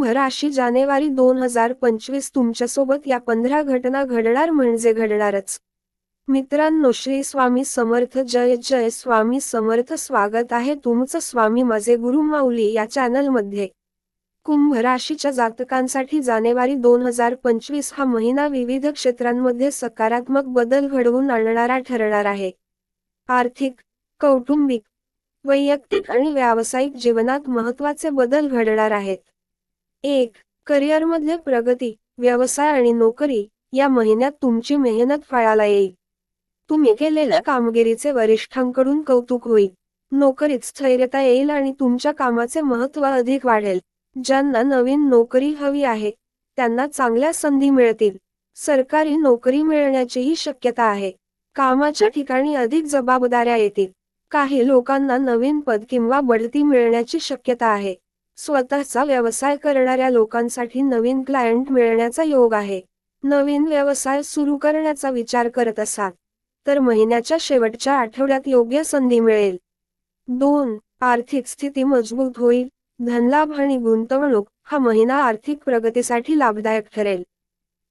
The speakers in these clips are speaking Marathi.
कुंभ राशी जानेवारी दोन हजार पंचवीस तुमच्यासोबत या पंधरा घटना घडणार म्हणजे घडणारच. मित्रांनो श्री स्वामी समर्थ जय जय स्वामी समर्थ. स्वागत आहे तुमचं स्वामी माझे गुरु माऊली या चॅनलमध्ये. कुंभ राशीच्या जातकांसाठी जानेवारी दोन हजार पंचवीस हा महिना विविध क्षेत्रांमध्ये सकारात्मक बदल घडवून आणणारा ठरणार आहे. आर्थिक कौटुंबिक वैयक्तिक आणि व्यावसायिक जीवनात महत्त्वाचे बदल घडणार आहेत. एक करिअरमध्ये प्रगती व्यवसाय आणि नोकरी या महिन्यात तुमची मेहनत फळाला येईल. तुम्ही केलेल्या कामगिरीचे वरिष्ठांकडून कौतुक होईल. नोकरीत स्थैर्यता येईल आणि तुमच्या कामाचे महत्त्व अधिक वाढेल. ज्यांना नवीन नोकरी हवी आहे त्यांना चांगल्या संधी मिळतील. सरकारी नोकरी मिळण्याचीही शक्यता आहे. कामाच्या ठिकाणी अधिक जबाबदाऱ्या येतील. काही लोकांना नवीन पद किंवा बढती मिळण्याची शक्यता आहे. स्वतःचा व्यवसाय करणाऱ्या लोकांसाठी नवीन क्लायंट मिळण्याचा योग आहे. नवीन व्यवसाय सुरू करण्याचा विचार करत असाल तर महिन्याच्या शेवटच्या आठवड्यात योग्य संधी मिळेल. दोन आर्थिक स्थिती मजबूत होईल. धनलाभ आणि गुंतवणूक हा महिना आर्थिक प्रगतीसाठी लाभदायक ठरेल.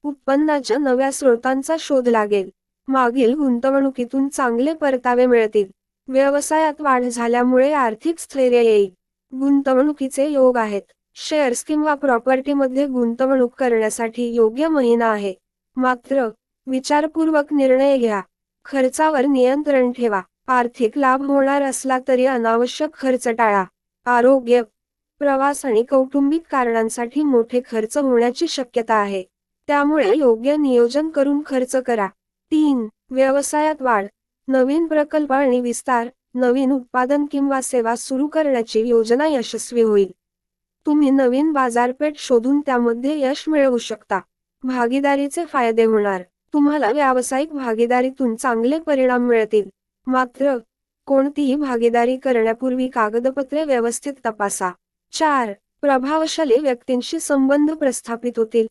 उत्पन्नाच्या नव्या स्रोतांचा शोध लागेल. मागील गुंतवणुकीतून चांगले परतावे मिळतील. व्यवसायात वाढ झाल्यामुळे आर्थिक स्थैर्य येईल. गुंतवणुकीचे योग आहेत. शेअर्स किंवा प्रॉपर्टीमध्ये गुंतवणूक करण्यासाठी योग्य महिना आहे. मात्र विचारपूर्वक निर्णय घ्या. खर्चावर नियंत्रण ठेवा. आर्थिक लाभ होणार असला तरी अनावश्यक खर्च टाळा. आरोग्य प्रवास आणि कौटुंबिक कारणांसाठी मोठे खर्च होण्याची शक्यता आहे. त्यामुळे योग्य नियोजन करून खर्च करा. तीन व्यवसायात वाढ. नवीन प्रकल्प आणि विस्तार. नवीन उत्पादन किंवा सेवा सुरू करण्याची योजना यशस्वी होईल. तुम्ही नवीन बाजारपेठ शोधून त्यामध्ये यश मिळवू शकता. भागीदारीचे फायदे होणार. तुम्हाला व्यावसायिक भागीदारीतून चांगले परिणाम मिळतील. मात्र कोणतीही भागीदारी करण्यापूर्वी कागदपत्रे व्यवस्थित तपासा. चार प्रभावशाली व्यक्तींशी संबंध प्रस्थापित होतील.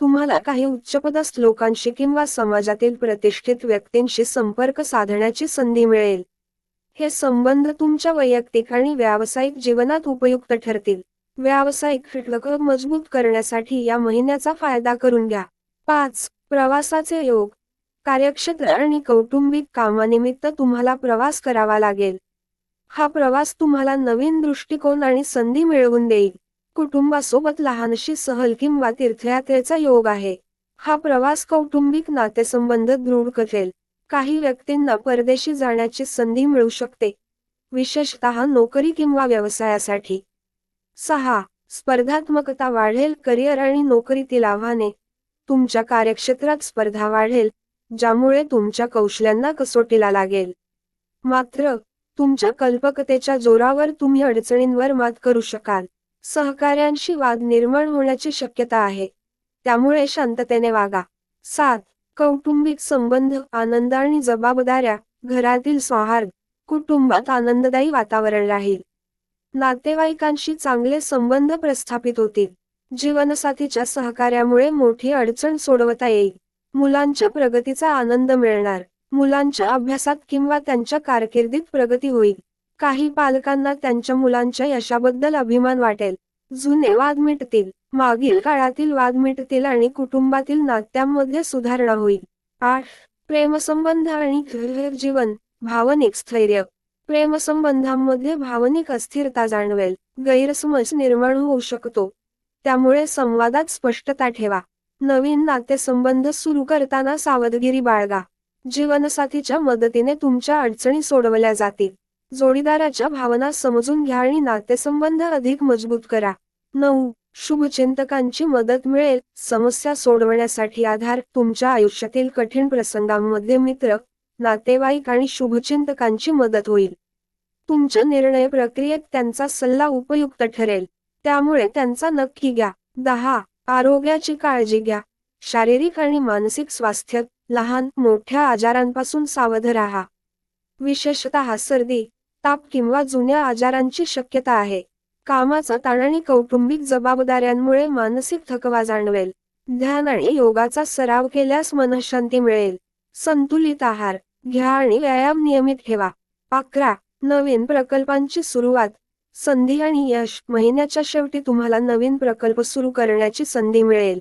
तुम्हाला काही उच्चपदस्थ लोकांशी किंवा समाजातील प्रतिष्ठित व्यक्तींशी संपर्क साधण्याची संधी मिळेल. हे संबंध तुमच्या वैयक्तिक आणि व्यावसायिक जीवनात उपयुक्त ठरतील. व्यावसायिक फिटलक मजबूत करण्यासाठी या महिन्याचा फायदा करून घ्या. पाच. प्रवासाचे योग. कार्यक्षेत्र आणि कौटुंबिक कामानिमित्त तुम्हाला प्रवास करावा लागेल. हा प्रवास तुम्हाला नवीन दृष्टिकोन आणि संधी मिळवून देईल. कुटुंबासोबत लहानशी सहल किंवा तीर्थयात्रेचा योग आहे. हा प्रवास कौटुंबिक नातेसंबंध दृढ करेल. काही व्यक्तींना परदेशी जाण्याची संधी मिळू शकते. विशेषतः नोकरी किंवा व्यवसायासाठी. सहा. स्पर्धात्मकता वाढेल. करिअर आणि नोकरीतील आव्हाने. तुमच्या कार्यक्षेत्रात स्पर्धा वाढेल ज्यामुळे तुमच्या कौशल्यांना कसोटीला लागेल. मात्र तुमच्या कल्पकतेच्या जोरावर तुम्ही अडचणींवर मात करू शकाल. सहकार्यांशी वाद निर्माण होण्याची शक्यता आहे. त्यामुळे शांततेने वागा. सात. कौटुंबिक संबंध आनंद आणि जबाबदाऱ्या घरातील सौहार्द कुटुंबात आनंददायी वातावरण राहील. नातेवाईकांशी चांगले संबंध प्रस्थापित होतील. जीवनसाथीच्या सहकार्यामुळे मोठी अडचण सोडवता येईल. मुलांच्या प्रगतीचा आनंद मिळणार. मुलांच्या अभ्यासात किंवा त्यांच्या कारकिर्दीत प्रगती होईल. काही पालकांना त्यांच्या मुलांच्या यशाबद्दल अभिमान वाटेल. जुने वाद मिटतील. मागील काळातील वाद मिटतील आणि कुटुंबातील नात्यांमध्ये सुधारणा होईल. आठ. प्रेमसंबंध आणि जीवन भावनिक स्थैर्य. प्रेमसंबंधांमध्ये भावनिक अस्थिरता जाणवेल गैरसमज निर्माण होऊ शकतो. त्यामुळे संवादात स्पष्टता ठेवा. नवीन नातेसंबंध सुरू करताना सावधगिरी बाळगा. जीवनसाथीच्या मदतीने तुमच्या अडचणी सोडवल्या जातील. जोडीदाराच्या भावना समजून घ्या आणि नातेसंबंध अधिक मजबूत करा. नऊ. शुभचिंतकांची मदत मिळेल. समस्या सोडवण्यासाठी आधार तुमच्या आयुष्यातील कठीण प्रसंगांमध्ये मित्र नातेवाईक आणि शुभचिंतकांची मदत होईल. तुमच्या निर्णय प्रक्रियेत त्यांचा सल्ला उपयुक्त ठरेल. त्यामुळे त्यांचा नक्की घ्या. दहा. आरोग्याची काळजी घ्या. शारीरिक आणि मानसिक स्वास्थ्य लहान मोठ्या आजारांपासून सावध राहा. विशेषतः सर्दी ताप किंवा जुन्या आजारांची शक्यता आहे. कामाचा ताण आणि कौटुंबिक जबाबदाऱ्यांमुळे मानसिक थकवा जाणवेल. ध्यान आणि योगाचा सराव केल्यास मनशांती मिळेल. संतुलित आहार घ्या आणि व्यायाम नियमित ठेवा. अकरा नवीन प्रकल्पांची सुरुवात. संधी आणि यश. महिन्याच्या शेवटी तुम्हाला नवीन प्रकल्प सुरू करण्याची संधी मिळेल.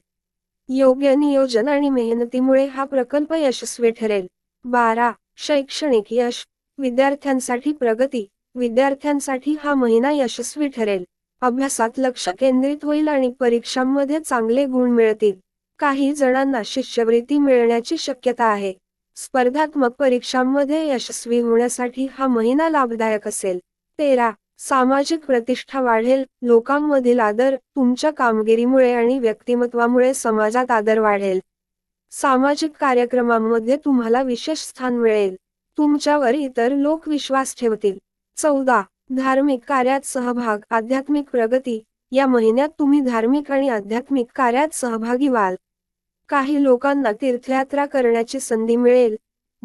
योग्य नियोजन आणि मेहनतीमुळे हा प्रकल्प यशस्वी ठरेल. बारा शैक्षणिक यश. विद्यार्थ्यांसाठी प्रगती. विद्यार्थ्यांसाठी हा महिना यशस्वी ठरेल. अभ्यासात लक्ष केंद्रित होईल आणि परीक्षांमध्ये चांगले गुण मिळतील. काही जणांना शिष्यवृत्ती मिळण्याची शक्यता आहे. स्पर्धात्मक परीक्षांमध्ये यशस्वी होण्यासाठी हा महिना लाभदायक असेल. तेरा. सामाजिक प्रतिष्ठा वाढेल. लोकांमधील आदर तुमच्या कामगिरीमुळे आणि व्यक्तिमत्वामुळे समाजात आदर वाढेल. सामाजिक कार्यक्रमांमध्ये तुम्हाला विशेष स्थान मिळेल. तुमच्यावर इतर लोक विश्वास ठेवतील. चौदा धार्मिक कार्यात सहभाग आध्यात्मिक प्रगती. या महिन्यात तुम्ही धार्मिक आणि आध्यात्मिक कार्यात सहभागी व्हाल. काही लोकांना तीर्थयात्रा करण्याची संधी मिळेल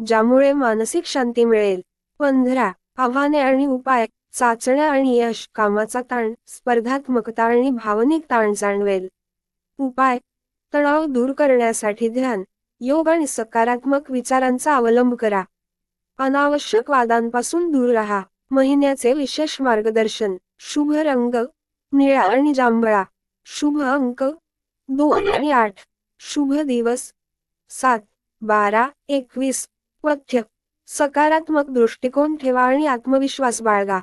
ज्यामुळे मानसिक शांती मिळेल. पंधरा आव्हाने आणि उपाय. चाचण्या आणि यश कामाचा ताण स्पर्धात्मकता आणि भावनिक ताण जाणवेल. उपाय. तणाव दूर करण्यासाठी ध्यान योग आणि सकारात्मक विचारांचा अवलंब करा. अनावश्यक वादांपासून दूर राहा. महिन्याचे विशेष मार्गदर्शन. शुभ रंग निळा आणि जांभळा. शुभ अंक दोन आणि आठ. शुभ दिवस सात बारा एकवीस. पथ्य सकारात्मक दृष्टिकोन ठेवा आणि आत्मविश्वास बाळगा.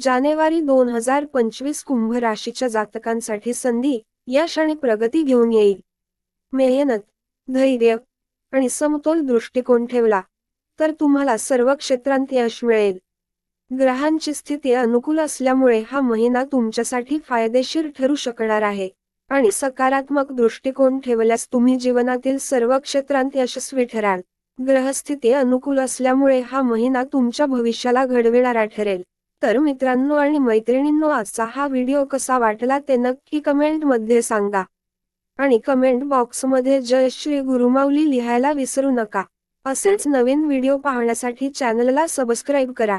जानेवारी दोन हजार पंचवीस कुंभ राशीच्या जातकांसाठी संधी यश आणि प्रगती घेऊन येईल. मेहनत धैर्य आणि समतोल दृष्टिकोन ठेवला तर तुम्हाला सर्व क्षेत्रांत यश मिळेल. ग्रहांची स्थिती अनुकूल असल्यामुळे हा महिना तुमच्यासाठी फायदेशीर ठरू शकणार आहे. आणि सकारात्मक दृष्टिकोन ठेवल्यास तुम्ही जीवनातील सर्व क्षेत्रांत यशस्वी ठराल. ग्रहस्थिती अनुकूल असल्यामुळे हा महिना तुमच्या भविष्याला घडविणारा ठरेल. तर मित्रांनो आणि मैत्रिणींनो आजचा हा व्हिडिओ कसा वाटला ते नक्की कमेंटमध्ये सांगा. आणि कमेंट बॉक्समध्ये जय श्री गुरुमाऊली लिहायला विसरू नका. असेच नवीन व्हिडिओ पाहण्यासाठी चॅनलला सबस्क्राईब करा.